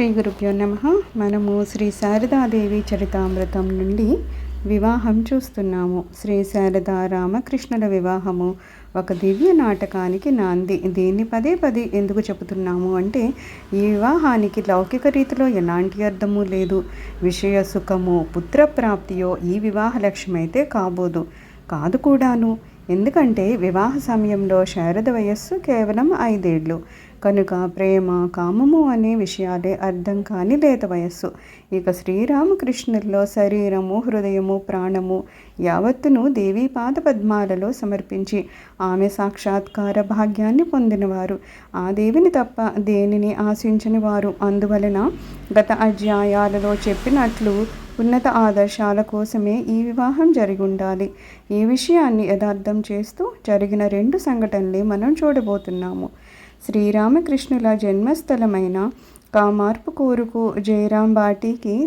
శ్రీ గురుభ్యో నమ. మనము శ్రీ శారదాదేవి చరితామృతం నుండి వివాహం చూస్తున్నాము. శ్రీ శారదా రామకృష్ణుల వివాహము ఒక దివ్య నాటకానికి నాంది. దీన్ని పదే పదే ఎందుకు చెబుతున్నాము అంటే ఈ వివాహానికి లౌకిక రీతిలో ఎలాంటి అర్థము లేదు. విషయ సుఖము పుత్రప్రాప్తియో ఈ వివాహ లక్ష్యమైతే కాబోదు. కాదు కూడాను. ఎందుకంటే వివాహ సమయంలో శారద వయస్సు కేవలం ఐదేళ్ళు కనుక ప్రేమ కామము అనే విషయాలే అర్థం కాని లేత వయస్సు. ఇక శ్రీరామకృష్ణుల్లో శరీరము హృదయము ప్రాణము యావత్తును దేవీ పాద పద్మాలలో సమర్పించి ఆమె సాక్షాత్కార భాగ్యాన్ని పొందినవారు. ఆ దేవిని తప్ప దేనిని ఆశించని వారు. అందువలన గత అధ్యాయాలలో చెప్పినట్లు ఉన్నత ఆదర్శాల కోసమే ఈ వివాహం జరిగి ఉండాలి. ఈ విషయాన్ని యథార్థం చేస్తూ జరిగిన రెండు సంఘటనలే మనం చూడబోతున్నాము. శ్రీరామకృష్ణుల జన్మస్థలమైన కామార్పు కూరుకు జయరాం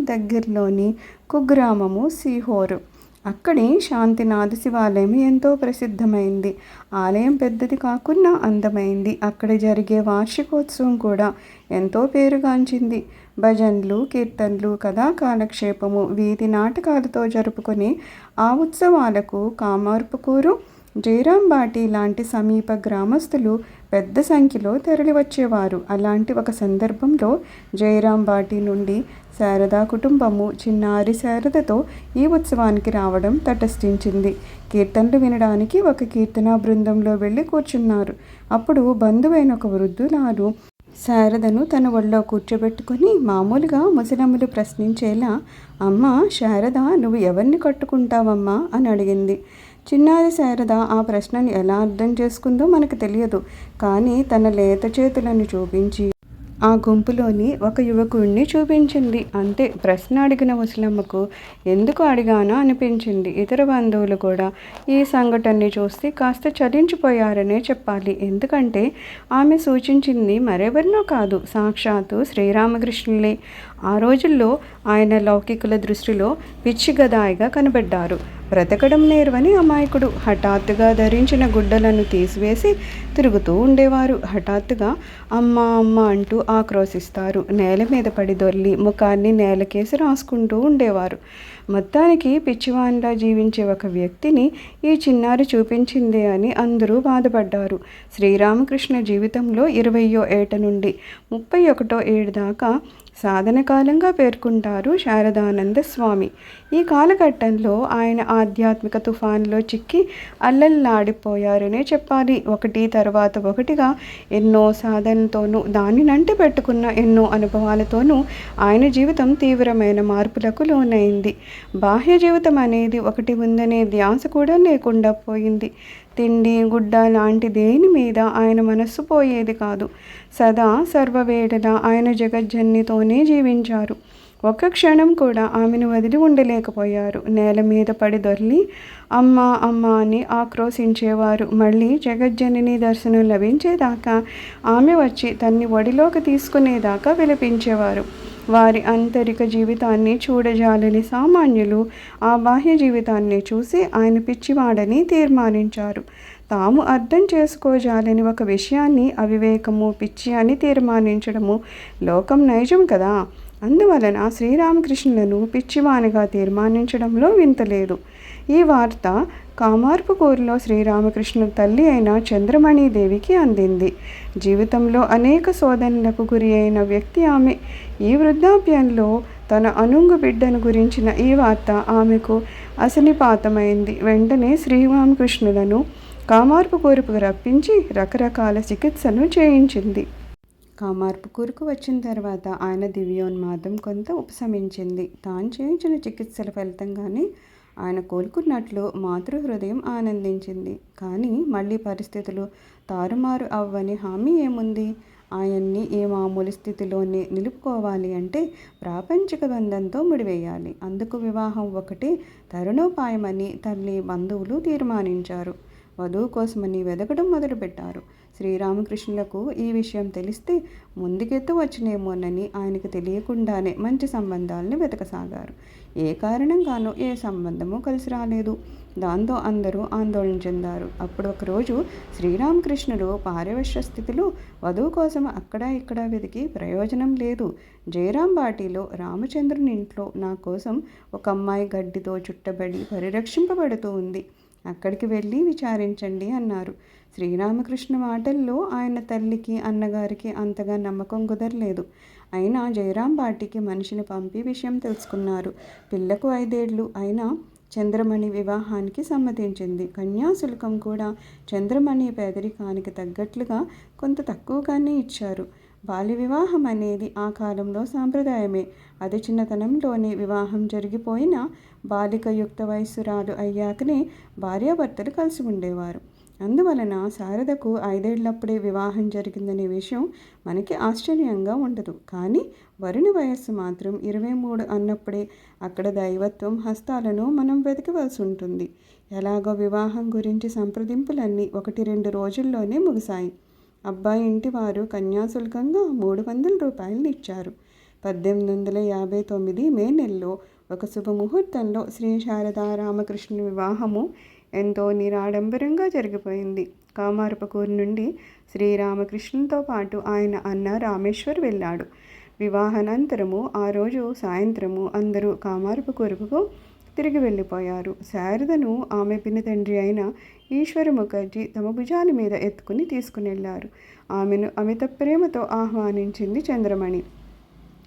దగ్గరలోని కుగ్రామము సీహోరు అక్కడి శాంతినాథ శివాలయం ఎంతో ప్రసిద్ధమైంది. ఆలయం పెద్దది కాకుండా అందమైంది. అక్కడ జరిగే వార్షికోత్సవం కూడా ఎంతో పేరుగాంచింది. భజన్లు కీర్తనలు కథా కాలక్షేపము వీధి నాటకాలతో జరుపుకొని ఆ ఉత్సవాలకు కామార్పుకూరు జయరాంబాటి లాంటి సమీప గ్రామస్తులు పెద్ద సంఖ్యలో తరలివచ్చేవారు. అలాంటి ఒక సందర్భంలో జయరాంబాటి నుండి శారదా కుటుంబము చిన్నారి శారదతో ఈ ఉత్సవానికి రావడం తటస్థించింది. కీర్తనలు వినడానికి ఒక కీర్తన బృందంలో వెళ్ళి కూర్చున్నారు. అప్పుడు బంధువైన ఒక వృద్ధులారు శారదను తన ఒళ్ళో కూర్చోబెట్టుకొని మామూలుగా ముసలమ్మలు ప్రశ్నించేలా అమ్మ శారద నువ్వు ఎవరిని కట్టుకుంటావమ్మా? అని అడిగింది. చిన్నారి శారద ఆ ప్రశ్నని ఎలా అర్థం చేసుకుందో మనకు తెలియదు. కానీ తన లేత చేతులను చూపించి ఆ గుంపులోని ఒక యువకుడిని చూపించింది. అంతే ప్రశ్న అడిగిన ముసలమ్మకు ఎందుకు అడిగానో అనిపించింది. ఇతర బంధువులు కూడా ఈ సంఘటనని చూస్తే కాస్త చలించిపోయారనే చెప్పాలి. ఎందుకంటే ఆమె సూచించింది మరెవరినో కాదు సాక్షాత్తు శ్రీరామకృష్ణులే. ఆ రోజుల్లో ఆయన లౌకికుల దృష్టిలో పిచ్చిగదాయిగా కనబడ్డారు. బ్రతకడం నేర్వని అమాయకుడు. హఠాత్తుగా ధరించిన గుడ్డలను తీసివేసి తిరుగుతూ ఉండేవారు. హఠాత్తుగా అమ్మ అమ్మ అంటూ ఆక్రోశిస్తారు. నేల మీద పడి దొర్లి ముఖాన్ని నేలకేసి రాసుకుంటూ ఉండేవారు. మొత్తానికి పిచ్చివాన్లా జీవించే ఒక వ్యక్తిని ఈ చిన్నారి చూపించిందే అని అందరూ బాధపడ్డారు. శ్రీరామకృష్ణ జీవితంలో ఇరవయో ఏట నుండి ముప్పై ఒకటో ఏడు దాకా సాధన కాలంగా పేర్కొంటారు శారదానంద స్వామి. ఈ కాలఘట్టంలో ఆయన ఆధ్యాత్మిక తుఫాన్లో చిక్కి అల్లల్లాడిపోయారనే చెప్పాలి. ఒకటి తర్వాత ఒకటిగా ఎన్నో సాధనతోనూ దానినంటి పెట్టుకున్న ఎన్నో అనుభవాలతోనూ ఆయన జీవితం తీవ్రమైన మార్పులకు లోనైంది. బాహ్య జీవితం అనేది ఒకటి ఉందనే ధ్యాస కూడా లేకుండా పోయింది. తిండి గుడ్డ లాంటి దేని మీద ఆయన మనస్సు పోయేది కాదు. సదా సర్వవేడల ఆయన జగజ్జన్నితోనే జీవించారు. ఒక్క క్షణం కూడా ఆమెను వదిలి ఉండలేకపోయారు. నేల మీద పడి దొర్లి అమ్మ అమ్మ అని ఆక్రోశించేవారు. మళ్ళీ జగజ్జనని దర్శనం లభించేదాకా ఆమె వచ్చి తన్ని ఒడిలోకి తీసుకునేదాకా విలపించేవారు. వారి ఆంతరిక జీవితాన్ని చూడజాలని సామాన్యులు ఆ బాహ్య జీవితాన్ని చూసి ఆయన పిచ్చివాడని తీర్మానించారు. తాము అర్థం చేసుకోజాలని ఒక విషయాన్ని అవివేకము పిచ్చి అని తీర్మానించడము లోకం నైజం కదా? అందువలన శ్రీరామకృష్ణులను పిచ్చివానిగా తీర్మానించడంలో వింతలేదు ఈ వార్త కామార్పుకూరులో శ్రీరామకృష్ణ తల్లి అయిన చంద్రమణిదేవికి అందింది. జీవితంలో అనేక శోధనలకు గురి అయిన వ్యక్తి ఆమె. ఈ వృద్ధాప్యంలో తన అనుంగు బిడ్డను గురించిన ఈ వార్త ఆమెకు అసనిపాతమైంది వెంటనే శ్రీరామకృష్ణులను కామార్పుకూరుకు రప్పించి రకరకాల చికిత్సను చేయించింది. కామార్పుకూరుకు వచ్చిన తర్వాత ఆయన దివ్యోన్మాదం కొంత ఉపశమించింది. తాను చేయించిన చికిత్సల ఫలితంగానే ఆయన కోలుకున్నట్లు మాతృ హృదయం ఆనందించింది. కానీ మళ్ళీ పరిస్థితులు తారుమారు అవ్వని హామీ ఏముంది? ఆయన్ని ఈ మామూలు స్థితిలోనే నిలుపుకోవాలి అంటే ప్రాపంచిక బంధంతో ముడివేయాలి. అందుకు వివాహం ఒకటి తరుణోపాయమని తల్లి బంధువులు తీర్మానించారు. వధువు కోసమని వెదకడం మొదలుపెట్టారు. శ్రీరామకృష్ణులకు ఈ విషయం తెలిస్తే ముందుకెత్తు వచ్చినేమోనని ఆయనకు తెలియకుండానే మంచి సంబంధాలను వెతకసాగారు. ఏ కారణంగానో ఏ సంబంధము కలిసి రాలేదు. దాంతో అందరూ ఆందోళన చెందారు. అప్పుడు ఒకరోజు శ్రీరామకృష్ణుడు పారవశ్య స్థితిలో వధువు కోసం అక్కడ ఇక్కడ వెతికి ప్రయోజనం లేదు. జయరాం బాటిలో రామచంద్రుని ఇంట్లో నా కోసం ఒక అమ్మాయి గడ్డితో చుట్టబడి పరిరక్షింపబడుతూ ఉంది. అక్కడికి వెళ్ళి విచారించండి అన్నారు. శ్రీరామకృష్ణ మాటల్లో ఆయన తల్లికి అన్నగారికి అంతగా నమ్మకం కుదరలేదు. అయినా జయరాం బాటికి మనిషిని పంపి విషయం తెలుసుకున్నారు. పిల్లకు ఐదేళ్ళు అయినా చంద్రమణి వివాహానికి సమ్మతించింది. కన్యాశుల్కం కూడా చంద్రమణి పేదరికానికి తగ్గట్లుగా కొంత తక్కువగానే ఇచ్చారు. బాల్య వివాహం అనేది ఆ కాలంలో సాంప్రదాయమే. అది చిన్నతనంలోనే వివాహం జరిగిపోయిన బాలిక యుక్త వయస్సురాలు అయ్యాకనే భార్యాభర్తలు కలిసి ఉండేవారు అందువలన శారదకు ఐదేళ్ళప్పుడే వివాహం జరిగిందనే విషయం మనకి ఆశ్చర్యంగా ఉండదు. కానీ వరుణి వయస్సు మాత్రం ఇరవై మూడు అన్నప్పుడే అక్కడ దైవత్వం హస్తాలను మనం వెతకవలసి ఉంటుంది ఎలాగో వివాహం గురించి సంప్రదింపులన్నీ ఒకటి రెండు రోజుల్లోనే ముగిశాయి. అబ్బాయి ఇంటి వారు కన్యాశుల్కంగా మూడు వందల రూపాయలు ఇచ్చారు. పద్దెనిమిది వందల యాభై తొమ్మిది మే నెలలో ఒక శుభముహూర్తంలో శ్రీ శారదా రామకృష్ణుని వివాహము ఎంతో నిరాడంబరంగా జరిగిపోయింది. కామారపకూరు నుండి శ్రీరామకృష్ణునితో పాటు ఆయన అన్న రామేశ్వర్ వెళ్ళాడు. వివాహానంతరము ఆ రోజు సాయంత్రము అందరూ కామారపకూరుకు తిరిగి వెళ్ళిపోయారు. శారదను ఆమె పిన తండ్రి అయిన ఈశ్వర ముఖర్జీ తమ భుజాల మీద ఎత్తుకుని తీసుకుని వెళ్ళారు ఆమెను అమిత ప్రేమతో ఆహ్వానించింది చంద్రమణి.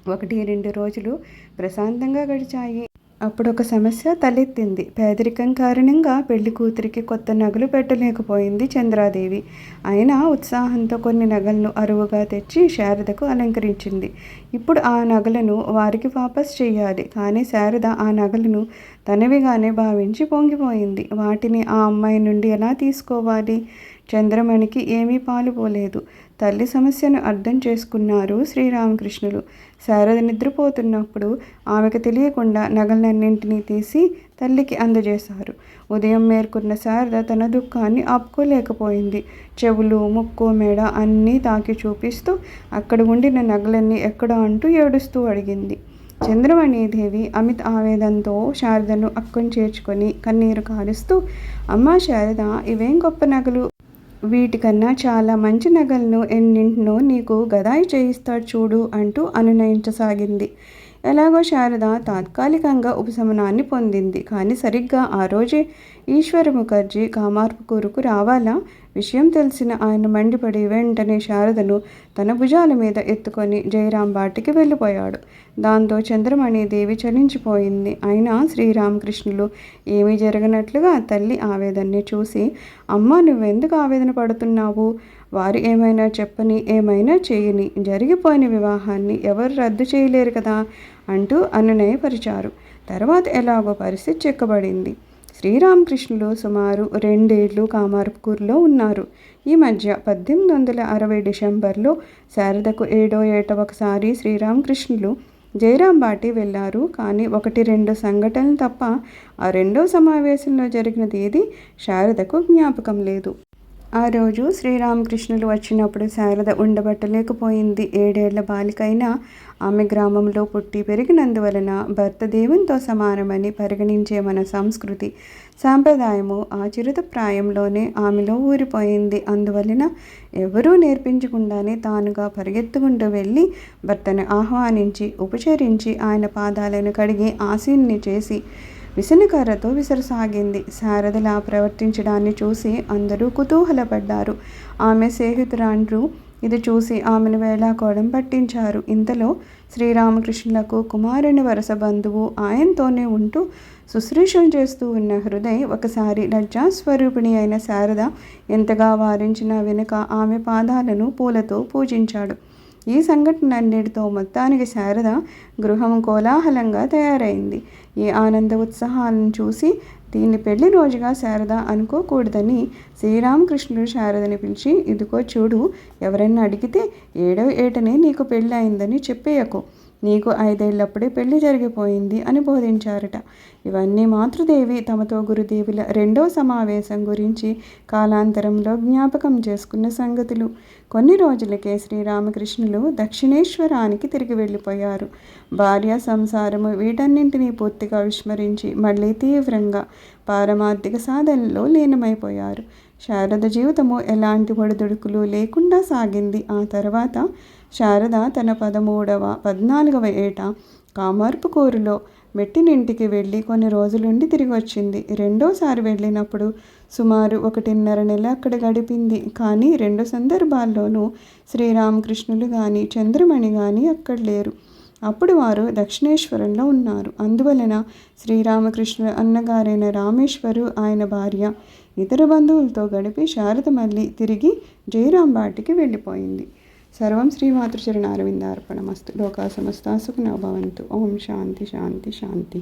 ఒకటి రెండు రోజులు ప్రశాంతంగా గడిచాయి. అప్పుడు ఒక సమస్య తలెత్తింది. పేదరికం కారణంగా పెళ్ళి కూతురికి కొత్త నగలు పెట్టలేకపోయింది చంద్రాదేవి. అయినా ఉత్సాహంతో కొన్ని నగలను అరువుగా తెచ్చి శారదకు అలంకరించింది. ఇప్పుడు ఆ నగలను వారికి వాపస్ చేయాలి. కానీ శారద ఆ నగలను తనవిగానే భావించి పొంగిపోయింది. వాటిని ఆ అమ్మాయి నుండి ఎలా తీసుకోవాలి? చంద్రమణికి ఏమీ పాలుపోలేదు తల్లి సమస్యను అర్థం చేసుకున్నారు శ్రీరామకృష్ణులు. శారద నిద్రపోతున్నప్పుడు ఆమెకు తెలియకుండా నగలన్నింటినీ తీసి తల్లికి అందజేశారు. ఉదయం మేర్కొన్న శారద తన దుఃఖాన్ని ఆపుకోలేకపోయింది. చెవులు ముక్కు మెడ అన్నీ తాకి చూపిస్తూ అక్కడ ఉండిన నగలన్నీ ఎక్కడ అంటూ ఏడుస్తూ అడిగింది. చంద్రమణిదేవి అమిత ఆవేదంతో శారదను అక్కను చేర్చుకొని కన్నీరు కారుస్తూ అమ్మా శారద ఇవేం గొప్ప నగలు? వీటికన్నా చాలా మంచి నగలను ఎన్నింటినో నీకు గదాయి చేయిస్తాడు చూడు అంటూ అనునయించసాగింది. ఎలాగో శారద తాత్కాలికంగా ఉపశమనాన్ని పొందింది. కానీ సరిగ్గా ఆ రోజే ఈశ్వర ముఖర్జీ కామార్పుకూరుకు రావాలా? విషయం తెలిసిన ఆయన మండిపడి వెంటనే శారదను తన భుజాల మీద ఎత్తుకొని జయరాం బాటికి వెళ్ళిపోయాడు. దాంతో చంద్రమణి దేవి చలించిపోయింది. అయినా శ్రీరామకృష్ణులు ఏమీ జరగనట్లుగా తల్లి ఆవేదన్ని చూసి అమ్మ నువ్వెందుకు ఆవేదన పడుతున్నావు? వారు ఏమైనా చెప్పని ఏమైనా చేయని జరిగిపోయిన వివాహాన్ని ఎవరు రద్దు చేయలేరు కదా అంటూ అనునయపరిచారు. తర్వాత ఎలాగో పరిస్థితి చెక్కబడింది. శ్రీరామకృష్ణులు సుమారు రెండేళ్ళు కామార్పూర్లో ఉన్నారు. ఈ మధ్య పద్దెనిమిది వందల అరవై డిసెంబర్లో శారదకు ఏడో ఏట ఒకసారి శ్రీరామకృష్ణులు జయరాం బాటి వెళ్ళారు. కానీ ఒకటి రెండు సంఘటనలు తప్ప ఆ రెండో సమావేశంలో జరిగినది ఏది శారదకు జ్ఞాపకం లేదు. ఆ రోజు శ్రీరామకృష్ణులు వచ్చినప్పుడు శారద ఉండబట్టలేకపోయింది. ఏడేళ్ళ బాలికైనా ఆమె గ్రామంలో పుట్టి పెరిగినందువలన భర్త దేవునితో సమానమని పరిగణించే మన సంస్కృతి సాంప్రదాయము ఆ చిరుత ప్రాయంలోనే ఆమెలో ఊరిపోయింది. అందువలన ఎవరూ నేర్పించకుండానే తానుగా పరిగెత్తుకుంటూ వెళ్ళి భర్తను ఆహ్వానించి ఉపచరించి ఆయన పాదాలను కడిగి ఆశీన్ని చేసి విసనకర్రతో విసరసాగింది. శారదలా ప్రవర్తించడాన్ని చూసి అందరూ కుతూహలపడ్డారు. ఆమె స్నేహితురాండ్రు ఇది చూసి ఆమెను వేళాకోవడం పట్టించారు. ఇంతలో శ్రీరామకృష్ణులకు కుమారుని వరస బంధువు ఆయనతోనే ఉంటూ శుశ్రూషలు చేస్తూ ఉన్న హృదయ్ ఒకసారి లజ్జాస్వరూపిణి అయిన శారద ఎంతగా వారించినా వెనుక ఆమె పాదాలను పూలతో పూజించాడు. ఈ సంఘటన అన్నిటితో మొత్తానికి శారద గృహం కోలాహలంగా తయారైంది. ఈ ఆనంద ఉత్సాహాలను చూసి దీన్ని పెళ్ళి రోజుగా శారద అనుకోకూడదని శ్రీరామకృష్ణుడు శారదని పిలిచి ఇదిగో చూడు ఎవరైనా అడిగితే ఏడవ ఏటనే నీకు పెళ్ళి అయిందని చెప్పేయకు. నీకు ఐదేళ్ళప్పుడే పెళ్ళి జరిగిపోయింది అని బోధించారట. ఇవన్నీ మాతృదేవి తమతో గురుదేవుల రెండో సమావేశం గురించి కాలాంతరంలో జ్ఞాపకం చేసుకున్న సంగతులు. కొన్ని రోజులకే శ్రీరామకృష్ణులు దక్షిణేశ్వరానికి తిరిగి వెళ్ళిపోయారు. భార్య సంసారము వీటన్నింటినీ పూర్తిగా విస్మరించి మళ్ళీ తీవ్రంగా పారమార్థిక సాధనలో లీనమైపోయారు. శారద జీవితము ఎలాంటి ఒడిదుడుకులు లేకుండా సాగింది. ఆ తర్వాత శారద తన పదమూడవ పద్నాలుగవ ఏట కామార్పుకూరులో మెట్టినింటికి వెళ్ళి కొన్ని రోజులుండి తిరిగి వచ్చింది రెండోసారి వెళ్ళినప్పుడు సుమారు ఒకటిన్నర నెల అక్కడ గడిపింది. కానీ రెండు సందర్భాల్లోనూ శ్రీరామకృష్ణులు కానీ చంద్రమణి కానీ అక్కడ లేరు. అప్పుడు వారు దక్షిణేశ్వరంలో ఉన్నారు. అందువలన శ్రీరామకృష్ణుడు అన్నగారైన రామేశ్వరు ఆయన భార్య ఇతర బంధువులతో గడిపి శారద మళ్ళీ తిరిగి జయరాంబాటికి వెళ్ళిపోయింది. సర్వం శ్రీ మాతృచరణ అరవిందార్పణమస్తు లోకా సమస్తా సుఖినో భవంతు. ఓం శాంతి శాంతి శాంతి.